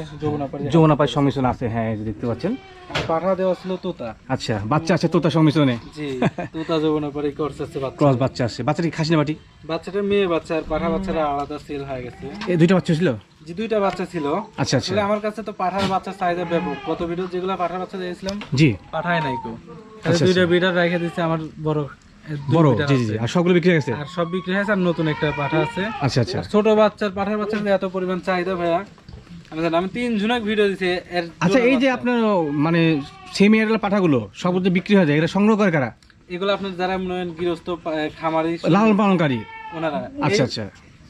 যমুনাপাড়ি সংমিশ্রণ আছে হ্যাঁ এই যে দেখতে পাচ্ছেন। পাঠা দেওয়া ছিল তোতা। আচ্ছা বাচ্চা আছে তোতা সংমিশ্রণে? জি তোতা যমুনাপাড়ি কোর্স আছে বাচ্চা। ক্রস বাচ্চা আছে। বাচ্চাটা খাসি না বাটি? বাচ্চাটা মেয়ে বাচ্চা আর পাঠা বাচ্চারা আলাদা সেল হয়ে গেছে। এই দুইটা বাচ্চা ছিল? যে দুইটা বাচ্চা ছিল। আচ্ছা আচ্ছা। আমার কাছে তো পাঠার বাচ্চা চাহিদা ব্যাপক। কত ভিডিও যেগুলো পাঠার বাচ্চা দিয়েছিলাম জি। পাঠায় নাই কেউ। দুইটা বিটার রেখে দিচ্ছে আমার বড় বড় জি জি আর সবগুলো বিক্রি হয়ে গেছে? আর সব বিক্রি হয়েছে আর নতুন একটা পাঠা আছে। আচ্ছা আচ্ছা। ছোট বাচ্চার পাঠার বাচ্চার এত পরিমাণ চাহিদা ভাইয়া আমি তিন জনক ভিডিও দিছি আচ্ছা এই যে আপনার মানে সেমি পাঠাগুলো যে বিক্রি হয়ে যায় সংগ্রহ করে কারা? এগুলো আপনার যারা মনে হয় গৃহস্থ খামারি লালন পালনকারী। ওনারা। আচ্ছা আচ্ছা।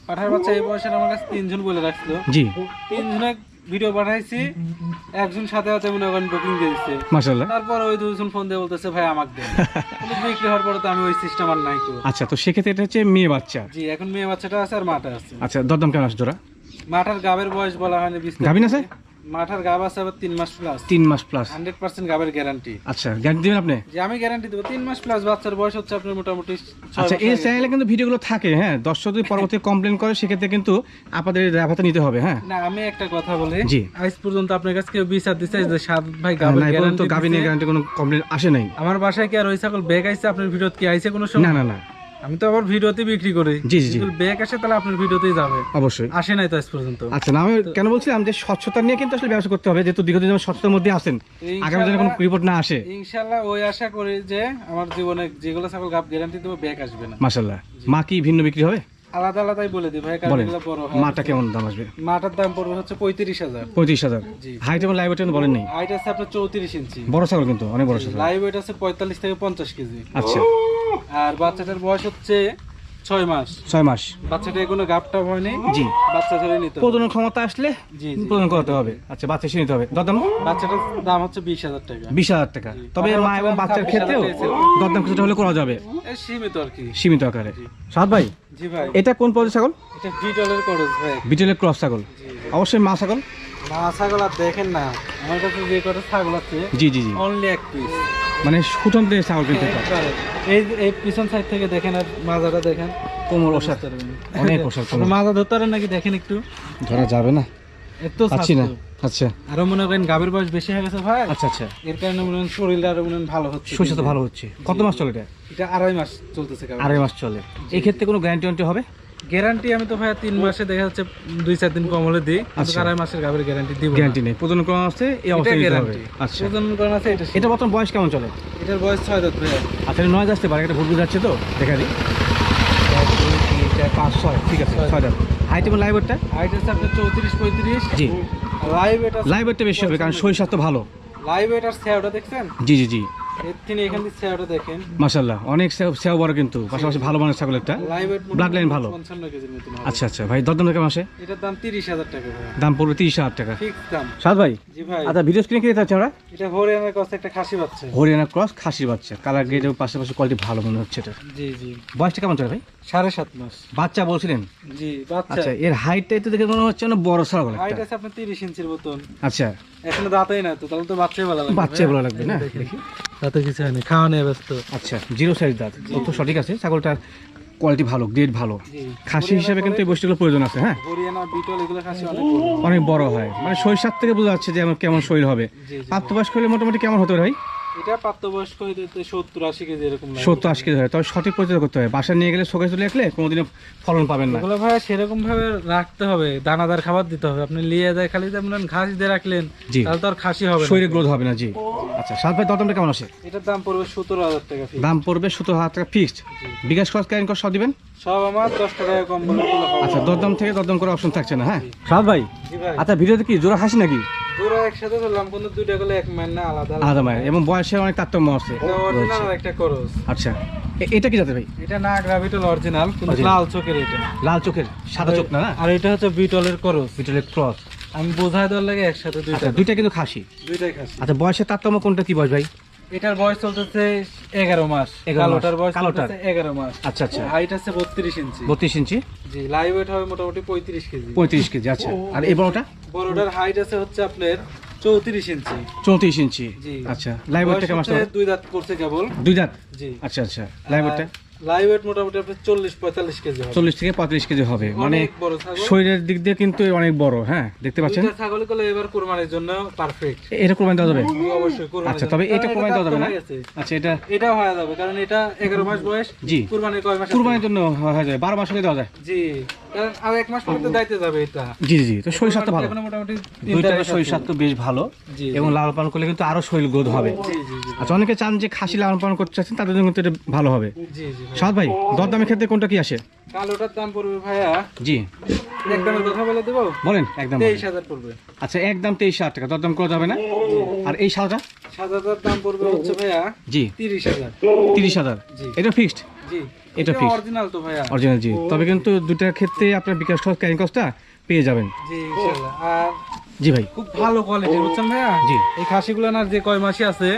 পাঠার বাচ্চা এই বয়সের আমার কাছে তিনজন বলে রাখছিল। জি। তিন জনের ভিডিও পাঠাইছি একজন সাথে সাথে মনে করেন বুকিং দিয়েছে মাশাআল্লাহ। তারপর ওই দুজন ফোন দিয়ে বলতেছে ভাই আমাকে দেন। বিক্রি হওয়ার পরে তো আমি ওই সিস্টেম আর নাই কেউ আচ্ছা তো সেক্ষেত্রে এটা হচ্ছে মেয়ে বাচ্চা। জি এখন মেয়ে বাচ্চাটা আছে আর মাটা আছে। আচ্ছা দরদাম কেমন আছে জোড়া? মাঠার গাবের বয়স বলা হয়নি না গাভিন আছে? মাঠার গাব আছে আবার তিন মাস প্লাস তিন মাস প্লাস হান্ড্রেড পার্সেন্ট গাবের গ্যারান্টি আচ্ছা গ্যারান্টি দেবেন আপনি? যে আমি গ্যারান্টি দেবো। তিন মাস প্লাস বাচ্চার বয়স হচ্ছে আপনার মোটামুটি আচ্ছা এই চ্যানেলে কিন্তু ভিডিওগুলো থাকে হ্যাঁ? দর্শক যদি পরবর্তী কমপ্লেন করে সেক্ষেত্রে কিন্তু আপনাদের নিতে হবে হ্যাঁ? না আমি একটা কথা বলি। জি। আজ পর্যন্ত আপনার কাছে কেউ বিচার দিচ্ছে যে সাত ভাই গাবের গ্যারান্টি গ্যারান্টি কোনো কমপ্লেন আসে নাই। আমার বাসায় কি আর ওই ছাগল ব্যাগ আইছে? আপনার ভিডিওতে কি আইছে কোনো সময়? না না না। আমি তো আবার ভিডিওতে বিক্রি করি। জি, জি। ব্যাগ আসে তাহলে আপনার ভিডিওতেই যাবে। অবশ্যই। আসে নাই তো আজ পর্যন্ত। আচ্ছা না আমি কেন বলছিলাম যে স্বচ্ছতা নিয়ে কিন্তু আসলে ব্যবসা করতে হবে যেহেতু দীর্ঘদিন স্বচ্ছতার মধ্যে আছেন। আগামী দিনে কোনো রিপোর্ট না আসে। ইনশাল্লাহ ওই আশা করি যে আমার জীবনে যেগুলো ছাগল গাব গ্যারান্টি দেবো ব্যাগ আসবে না। মা কি ভিন্ন বিক্রি হবে? আলাদা আলাদাই বলে দিই ভাই কারণ এগুলো বড় হয়। মাটা কেমন দাম আসবে? মাটার দাম পড়বে হচ্ছে পঁয়ত্রিশ হাজার। পঁয়ত্রিশ হাজার। জি। হাইট এবং লাইভ ওয়েট বলেন নেই? হাইট আছে আপনার চৌত্রিশ ইঞ্চি। বড় ছাগল কিন্তু অনেক বড় ছাগল। লাইভ ওয়েট আছে পঁয়তাল্লিশ থেকে পঞ্চাশ কেজি। আচ্ছা। আর বাচ্চাটার বয়স হচ্ছে ছয় মাস। ছয় মাস। বাচ্চাটা কোনো গাপটা জি। বাচ্চা ধরে নিতে প্রজনন ক্ষমতা আসলে জি প্রজনন করতে হবে। আচ্ছা বাচ্চা এসে নিতে হবে। দরদাম? বাচ্চাটার দাম হচ্ছে বিশ হাজার টাকা। বিশ হাজার টাকা। তবে মা এবং বাচ্চার ক্ষেত্রেও দরদাম কিছুটা হলে করা যাবে। সীমিত আর কি। সীমিত আকারে। ভাই জি ভাই। এটা কোন ছাগল? এটা বিটলের খরচ ভাই। বিটেলের ক্রস ছাগল। অবশ্যই মা ছাগল। মা ছাগল আর দেখেন না। আমার কাছে যে কটা ছাগল আছে জি জি জি। অনলি এক পিস মানে সুতন্ত্র ছাগল কিন্তু এটা। এই এই পিছন সাইড থেকে দেখেন আর মাজাটা দেখেন। কোমর ওষাদ অনেক ওষাদ মাজা ধরতে পারেন নাকি? দেখেন একটু। ধরা যাবে না। এত পাচ্ছি না। আচ্ছা। আরও মনে করেন গাভীর বয়স বেশি হয়ে গেছে ভাই। আচ্ছা আচ্ছা। এর কারণে মনে শরীরটা আরও মনে ভালো হচ্ছে। শস্য তো ভালো হচ্ছে। কত মাস চলে এটা? এটা আড়াই মাস চলতেছে। আড়াই মাস চলে। এই ক্ষেত্রে কোনো গ্যারান্টি হবে? গ্যারান্টি আমি তো ভাই তিন মাসে দেখা যাচ্ছে দুই চার দিন কম হলে দিই। আচ্ছা। আড়াই মাসের গাভীর গ্যারান্টি দিব গ্যারান্টি নেই। প্রজনন করা আছে এই অবস্থায় গ্যারান্টি আচ্ছা। প্রজনন করানো আছে এটা এটা বর্তমান বয়স কেমন চলে? এটার বয়স ছয় দাঁত ভাই আচ্ছা নয় আসতে পারে একটা ভুল বুঝাচ্ছে তো দেখা দিই। পাঁচ ছয়। ঠিক আছে ছয়। দাম হাইট এবং লাইভ ওয়েটটা হাইট আছে আপনার চৌত্রিশ পঁয়ত্রিশ। জি। লাইভ এটা লাইভ বেশি হবে কারণ শরীর স্বাস্থ্য ভালো। লাইভ এটার স্যাওটা দেখছেন? জি জি জি। মাশাল্লাহ অনেক সেও বড় কিন্তু পাশাপাশি ভালো মানের ছাগল একটা। ভালো। আচ্ছা আচ্ছা ভাই দরদাম কেমন আসে? এটার দাম তিরিশ হাজার টাকা দাম পড়বে তিরিশ হাজার টাকা। সাদ ভাই আচ্ছা ভিডিও স্ক্রিনে কি দেখতে আমরা এটা হরিয়ানার কাছে একটা খাসি বাচ্চা। হরিয়ানা ক্রস খাসির বাচ্চা। কালার গ্রেড পাশাপাশি কোয়ালিটি ভালো মনে হচ্ছে এটা জি জি। বয়সটা কেমন চলে ভাই? সাড়ে সাত মাস। বাচ্চা বলছিলেন? জি বাচ্চা। আচ্ছা এর হাইটটাই তো দেখে মনে হচ্ছে না বড় ছাগল হাইট আছে আপনার তিরিশ ইঞ্চির মতন। আচ্ছা এখনও দাঁতই না তো তাহলে তো বাচ্চাই ভালো লাগবে। বাচ্চাই ভালো লাগবে না? দাঁতে কিছু হয়নি খাওয়া নিয়ে ব্যস্ত। আচ্ছা জিরো সাইজ দাঁত। তথ্য সঠিক আছে? ছাগলটার কোয়ালিটি ভালো গ্রেড ভালো। খাসি হিসাবে কিন্তু এই বৈশিষ্ট্যগুলো প্রয়োজন আছে হ্যাঁ? অনেক বড়। হয়। মানে শরীর থেকে বোঝা যাচ্ছে যে আমার কেমন শরীর হবে। প্রাপ্তবয়স্ক হলে মোটামুটি কেমন হতে পারে ভাই? এটা প্রাপ্তবয়স্ক হইতে সত্তর আশি কেজি এরকম সত্তর আশি কেজি হয় তবে সঠিক পরিচর্যা করতে হয় বাসায় নিয়ে গেলে শোকে চলে রাখলে কোনোদিনও ফলন পাবেন না। এগুলো ভাই সেরকম ভাবে রাখতে হবে দানাদার খাবার দিতে হবে। আপনি লিয়ে যায় খালি যেমন ঘাস দিয়ে রাখলেন জি। তাহলে তো আর খাসি হবে না। শরীরে গ্রোথ হবে না জি। আচ্ছা সাত ভাই দরদামটা কেমন আসে? এটার দাম পড়বে সতেরো হাজার টাকা দাম পড়বে সত্তর হাজার টাকা ফিক্সড বিকাশ খরচ খরচ সব দিবেন? সব আমার দশ টাকা কম হবে। আচ্ছা দরদাম থেকে দরদাম করার অপশন থাকছে না হ্যাঁ? সাত ভাই আচ্ছা ভিডিওতে কি জোড়া হাসি নাকি? দুটো একসাথে ধরলাম কিন্তু দুইটা গেলে এক না আলাদা আলাদা। এবং বয়সে অনেক তারতম্য আছে। একটা করস আচ্ছা এটা কি ভাই? এটা না গ্রাভিটল অরিজিনাল কিন্তু লাল চোখের এটা। লাল চোখের সাদা চোখ না আর এটা হচ্ছে বিটলের করস ভিতরে ক্রস আমি দেওয়ার লাগে একসাথে দুইটা আচ্ছা দুইটা কিন্তু খাসি। দুইটাই খাসি। আচ্ছা বয়সের তারতম্য কোনটা কি বয়স ভাই? এটার বয়স চলতেছে এগারো মাস। 11 কালোটার বয়স কালোটার। এগারো মাস। আচ্ছা আচ্ছা। হাইট আছে বত্রিশ ইঞ্চি। বত্রিশ ইঞ্চি? জি লাইভ ওয়েট হবে মোটামুটি পঁয়ত্রিশ কেজি। পঁয়ত্রিশ কেজি আচ্ছা। আর এই বড়টা? বড়টার হাইট আছে হচ্ছে আপনার চৌত্রিশ ইঞ্চি। চৌত্রিশ ইঞ্চি। আচ্ছা লাইভ ওয়েটটা কেমন দুই দাঁত করছে কেবল। দুই দাঁত? জি। আচ্ছা আচ্ছা। লাইভ ওয়েটটা লাইভ মোটামুটি আপনার চল্লিশ পঁয়তাল্লিশ কেজি হবে। চল্লিশ থেকে পঁয়ত্রিশ কেজি হবে। মানে অনেক বড় ছাগল। শরীরের দিক দিয়ে কিন্তু অনেক বড় হ্যাঁ দেখতে পাচ্ছেন? দুইটা ছাগল করলে এবার কোরবানির জন্য পারফেক্ট এটা কোরবানি দেওয়া যাবে? অবশ্যই আচ্ছা তবে এটা দেওয়া যাবে না। আচ্ছা এটা এটাও হয়ে যাবে কারণ এটা এগারো মাস বয়স। জি। কুরবানির কয় মাস কুরবানির জন্য হয়ে যাবে। বারো মাস হলে দেওয়া যায়? জি। কারণ আর এক মাস পরে তো দায়িত্বে যাবে এটা। জি জি জি তো শরীর স্বাস্থ্য ভালো। মোটামুটি দুইটা শরীর স্বাস্থ্য বেশ ভালো। এবং লালন পালন করলে কিন্তু আরও শরীর গ্রোথ হবে। আচ্ছা অনেকে চান যে খাসি লালন পালন করতে চাচ্ছেন তাদের জন্য কিন্তু এটা ভালো হবে। জি জি ভাই। সাদ ভাই দরদামের ক্ষেত্রে কোনটা কি আসে? কালোটার দাম পড়বে ভাইয়া। জি। একদমের কথা বলে দেবো? বলেন একদম তেইশ হাজার পড়বে। আচ্ছা একদম তেইশ হাজার টাকা। দরদাম করা যাবে না? আর এই সাদাটা সাদাটার দাম পড়বে হচ্ছে ভাইয়া জি। তিরিশ হাজার। তিরিশ হাজার। এটা ফিক্সড জি। এটা fixed। অরিজিনাল তো ভাইয়া। অরিজিনাল জি। তবে কিন্তু দুটার ক্ষেত্রে আপনার বিকাশ খরচ ক্যারিং কস্টটা পেয়ে যাবেন। জি ইনশাআল্লাহ আর জি ভাই। খুব ভালো কোয়ালিটি বুঝছেন ভাইয়া? জি। এই খাসিগুলো না যে কয় মাসি আছে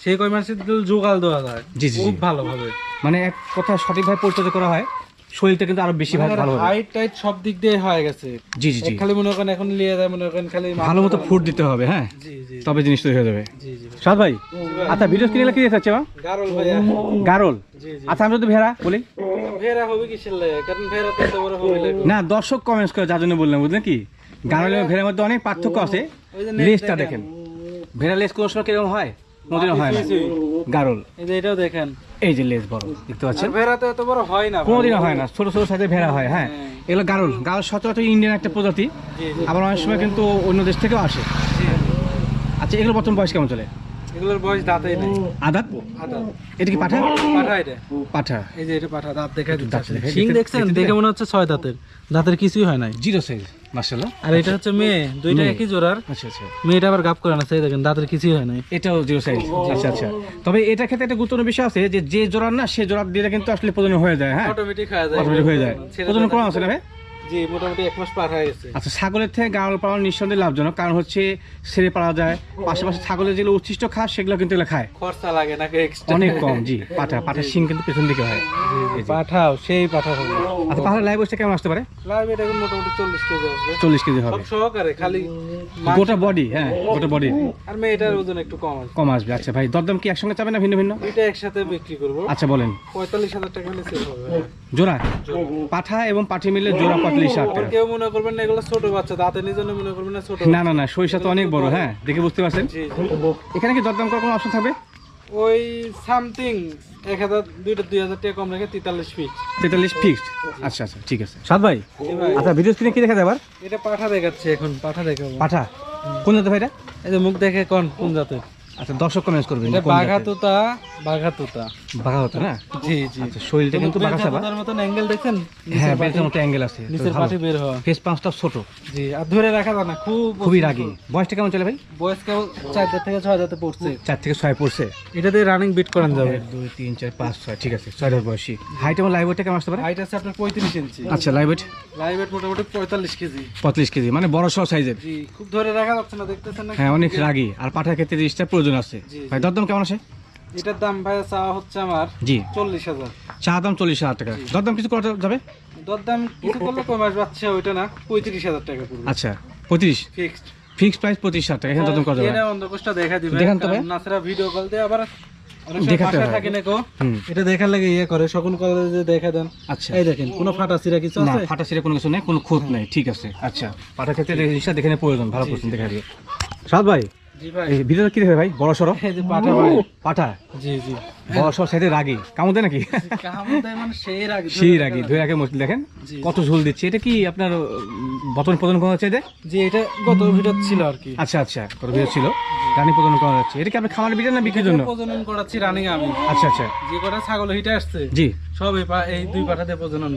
সেই কয় মাসে জোগাল দেওয়া যায়। জি, জি। খুব ভালো হবে মানে এক কথা সঠিকভাবে পরিচর্যা করা হয়। শরীরটা কিন্তু আরও বেশি ভালো হবে। হাইট টাইট সব দিক দিয়ে হয়ে গেছে। জি জি জি। খালি মনে করেন এখন নিয়ে যায় মনে করেন খালি ভালো মতো ফুড দিতে হবে হ্যাঁ? জি জি তবে জিনিস তৈরি হয়ে যাবে। জি জি সাদ ভাই আচ্ছা ভিডিও কিনে কি চাচ্ছে মা গারল ভাইয়া। গারল? জি জি। আচ্ছা আমি যদি ভেড়া বলি? ভেড়া হবে লাগে? কারণ ভেড়া তো বড় হবে না দর্শক কমেন্টস করে যার জন্য বললাম বুঝলেন কি? গারল এবং ভেড়ার মধ্যে অনেক পার্থক্য আছে। লেজটা দেখেন। ভেড়া লেজ কোনো সময় কীরকম হয়? কোনোদিনও হয় না। গারল। এটাও দেখেন। এই যে লেজ বড় দেখতে পাচ্ছেন? ভেড়া তো এত বড় হয় না। কোনোদিনও হয় না ছোট ছোট সাইজের ভেড়া হয় হ্যাঁ। হ্যাঁ। এগুলো গারল গারল সচরাচর ইন্ডিয়ান একটা প্রজাতি আবার অনেক সময় কিন্তু অন্য দেশ থেকেও আসে। আচ্ছা এগুলো বর্তমান বয়স কেমন চলে? এগুলোর বয়স দাঁতেই নেই। আদাত আদা এটা কি পাঠা? পাঠা এটা। পাঠা। এই যে এটা পাঠা দাঁত দেখা শিং দেখছেন? দেখে মনে হচ্ছে ছয় দাঁতের। দাঁতের কিছুই হয় নাই। জিরো সাইজ মার্শাল্লাহ আর এটা হচ্ছে মেয়ে দুইটা একই জোড়ার। আচ্ছা আচ্ছা। মেয়েটা আবার গাপ করে না সেই দেখেন দাঁতের কিছুই হয় নাই। এটাও জিরো সাইজ আচ্ছা আচ্ছা। তবে এটার ক্ষেত্রে একটা গুরুত্বপূর্ণ বিষয় আছে যে যে জোড়ার না সে জোড়ার দিলে কিন্তু আসলে প্রজনন হয়ে যায় হ্যাঁ? অটোমেটিক হয়ে যায়। অটোমেটিক হয়ে যায়। প্রজনন দেয় করা আছে না ভাই? জি মোটামুটি এক মাস পার হয়ে গেছে। আচ্ছা ছাগলের থেকে গাড়ল পালন নিঃসন্দেহে লাভজনক কারণ হচ্ছে ছেড়ে পাওয়া যায়। পাশাপাশি ছাগলের যেগুলো উচ্ছিষ্ট খাস সেগুলো কিন্তু এগুলো খায়। খরচা লাগে নাকি অনেক কম জি পাঠা পাঠার শিং কিন্তু পেছন দিকে হয়। পাঠাও সেই পাঠা হবে। আচ্ছা পাহাড়ের লাইভ বসে কেমন আসতে পারে? লাইভ এটা মোটামুটি চল্লিশ কেজি আসবে। চল্লিশ কেজি হবে। সহকারে খালি গোটা বডি হ্যাঁ গোটা বডি আর মেয়েটার ওজন একটু কম কম আসবে আচ্ছা ভাই দরদাম কি একসঙ্গে চাবে না ভিন্ন ভিন্ন? দুইটা একসাথে বিক্রি করব। আচ্ছা বলেন। পঁয়তাল্লিশ হাজার টাকা হলে সেল হবে। জোড়া? পাঠা এবং পাঠি মিলে জোড়া টাকা কেউ মনে করবেন না এগুলো ছোট বাচ্চা দাঁতের জন্য মনে করবেন না ছোট না না না সরিষা তো অনেক বড় হ্যাঁ দেখে বুঝতে পারছেন? এখানে কি দরদাম করার কোনো অপশন থাকবে? ওই সামথিং এক হাজার দুইটা দুই হাজার টাকা কম রেখে তেতাল্লিশ ফিট তেতাল্লিশ ফিক্সড আচ্ছা আচ্ছা ঠিক আছে। সাদ ভাই আচ্ছা ভিডিও স্ক্রিনে কি দেখা যায় আবার এটা পাঠা দেখাচ্ছে এখন পাঠা দেখাবো। পাঠা? কোন জাতের ভাইটা এই যে মুখ দেখে কোন কোন জাতের? আচ্ছা দর্শক কমেন্টস করবেন বাঘা তোতা বাঘা তোতা বাঘা না? জি জি। আচ্ছা শরীরটা কিন্তু বাঘা সাবা তোতার মতন অ্যাঙ্গেল দেখেন হ্যাঁ বেলটের মতো অ্যাঙ্গেল আছে নিচের। পাটি বের হওয়া। ফেস পাঁচটা ছোট। জি আর ধরে রাখা যায় না খুব খুবই রাগী। বয়সটা কেমন চলে ভাই? বয়স কেবল চার হাজার থেকে ছয় হাজার পড়ছে। চার থেকে ছয় পড়ছে? এটা দিয়ে রানিং বিট করান যাবে। এক, দুই তিন চার পাঁচ ছয় ঠিক আছে ছয় হাজার বয়সী। হাইট এবং লাইভ ওয়েটটা কেমন আসতে পারে? হাইট আছে আপনার পঁয়ত্রিশ ইঞ্চি আচ্ছা লাইভ ওয়েট লাইভ ওয়েট মোটামুটি পঁয়তাল্লিশ কেজি। পঁয়ত্রিশ কেজি মানে বড় সহ সাইজের জি খুব ধরে রাখা যাচ্ছে না দেখতেছেন না হ্যাঁ অনেক রাগী। আর পাঠার ক্ষেত্রে জিনিসটা প্রয়োজন আছে। ভাই দরদাম কেমন আছে এটার দাম ভাই চাওয়া হচ্ছে আমার জি। চল্লিশ হাজার। চা দাম চল্লিশ হাজার টাকা। দরদাম কিছু করা যাবে? দরদাম কিছু করলে কম আসবে আচ্ছা ওইটা না পঁয়ত্রিশ হাজার টাকা পড়বে। আচ্ছা পঁয়ত্রিশ? ফিক্সড। ফিক্স প্রাইস পঁচিশ হাজার টাকা এখানে দরদাম করা যাবে। এটা অন্ধকোষটা দেখা দিবে দেখান তো ভাই। নাসরা ভিডিও কল দিয়ে আবার হয়। এটা দেখার লাগে ইয়ে করে সকল কলেজে দেখা দেন। আচ্ছা। এই দেখেন কোনো ফাটা চিরা কিছু না ফাটা ছিঁড়ে কোনো কিছু নেই কোনো খুঁত নেই ঠিক আছে। আচ্ছা পাঠার ক্ষেত্রে জিনিসটা দেখে প্রয়োজন ভালো প্রশ্ন দেখা দিয়ে। সাদ ভাই ভিডিওটা কি দেখে ভাই? বড় সড়ো? পাঠা ভাই। পাঠা। জি জি। বড় সড় সাইডে রাগি। কামড় দেয় নাকি? কামড় দেয় মানে সেই রাগ সেই রাগি। ধরে রাখে মসজিদ দেখেন? কত ঝোল দিচ্ছে। এটা কি আপনার বতন প্রদান করা হচ্ছে? এটা গত ভিডিও ছিল আর কি। আচ্ছা আচ্ছা। কত ভিডিও ছিল। রানী প্রদান করা যাচ্ছে এটা কি আপনি খামার ভিডিও না বিক্রির জন্য? প্রজনন করাচ্ছি রানিং আমি। আচ্ছা আচ্ছা। যে কটা ছাগল হিটে আসছে জি। সব এই দুই পাঠাতে প্রজনন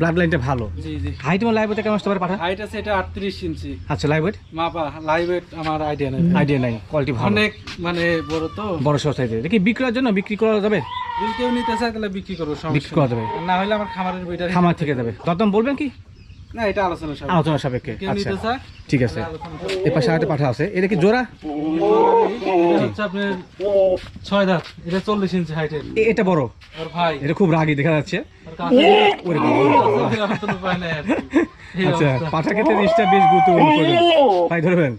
ব্লাড লাইনটা ভালো। জি জি। হাইট এবং লাইভ কেমন আসতে পারে পাঠা? হাইট আছে এটা আটত্রিশ ইঞ্চি। আচ্ছা লাইভ ওয়েট মাপা লাইভ ওয়েট আমার আইডিয়া নেই। আইডিয়া নাই কোয়ালিটি ভালো। অনেক মানে বড় তো। বড় এটা কি বিক্রির জন্য? বিক্রি করা যাবে? যদি কেউ নিতে চায় তাহলে বিক্রি করব বিক্রি করা যাবে। না হলে আমার খামারের বইটা খামার থেকে যাবে। দরদাম বলবেন কি? না এটা আলোচনা সাপেক্ষে। আলোচনা সাপেক্ষে। আচ্ছা। ঠিক আছে। আলোচনা সাপেক্ষে। এ পাশে আরেকটা পাঠা আছে। এটা কি জোড়া? এটা আপনার ছয় দাঁত। এটা চল্লিশ ইঞ্চি হাইটের এটা বড়। আর ভাই। এটা খুব রাগি দেখা যাচ্ছে। এই আচ্ছা অবস্থা। পাঠা ক্ষেত্রে জিনিসটা বেশ গুরুত্বপূর্ণ। ভাই ধরে ফেলেন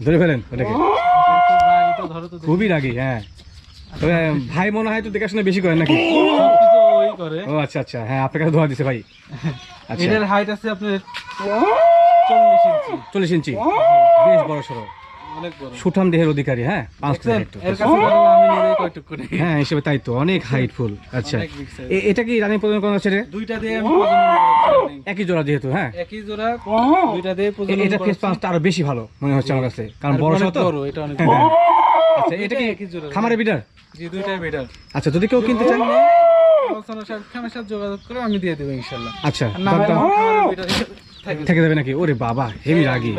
ধরে ফেলেন ওটাকে। খুবই রাগি হ্যাঁ। তবে ভাই মনে হয় তো দেখাশোনা বেশি করেন নাকি? ও আচ্ছা আচ্ছা। হ্যাঁ আপনার কাছে ধোয়া দিছে ভাই। আচ্ছা। এটার হাইট আছে আপনার চল্লিশ ইঞ্চি। চল্লিশ ইঞ্চি। বেশ বড় সড়ো সুঠাম দেহের অধিকারী হ্যাঁ? পাঁচ হ্যাঁ হিসেবে তাই তো অনেক আচ্ছা। big size। এ- এটা কি রানী করা হচ্ছে দুইটা দিয়ে। একই জোড়া যেহেতু হ্যাঁ? একই জোড়া দুইটা দিয়ে এটা ফেস পাঁচটা আরও বেশি ভালো মনে হচ্ছে আমার কাছে কারণ বড় তো এটা অনেক হ্যাঁ, আচ্ছা এটা কি একই জোড়া। খামারে বিডার জি দুইটাই বেটার আচ্ছা যদি কেউ কিনতে চান আলোচনা সাথে যোগাযোগ করে আমি দিয়ে দেবো ইনশাল্লাহ। আচ্ছা থেকে। যাবে নাকি? ওরে বাবা হেভি রাগি।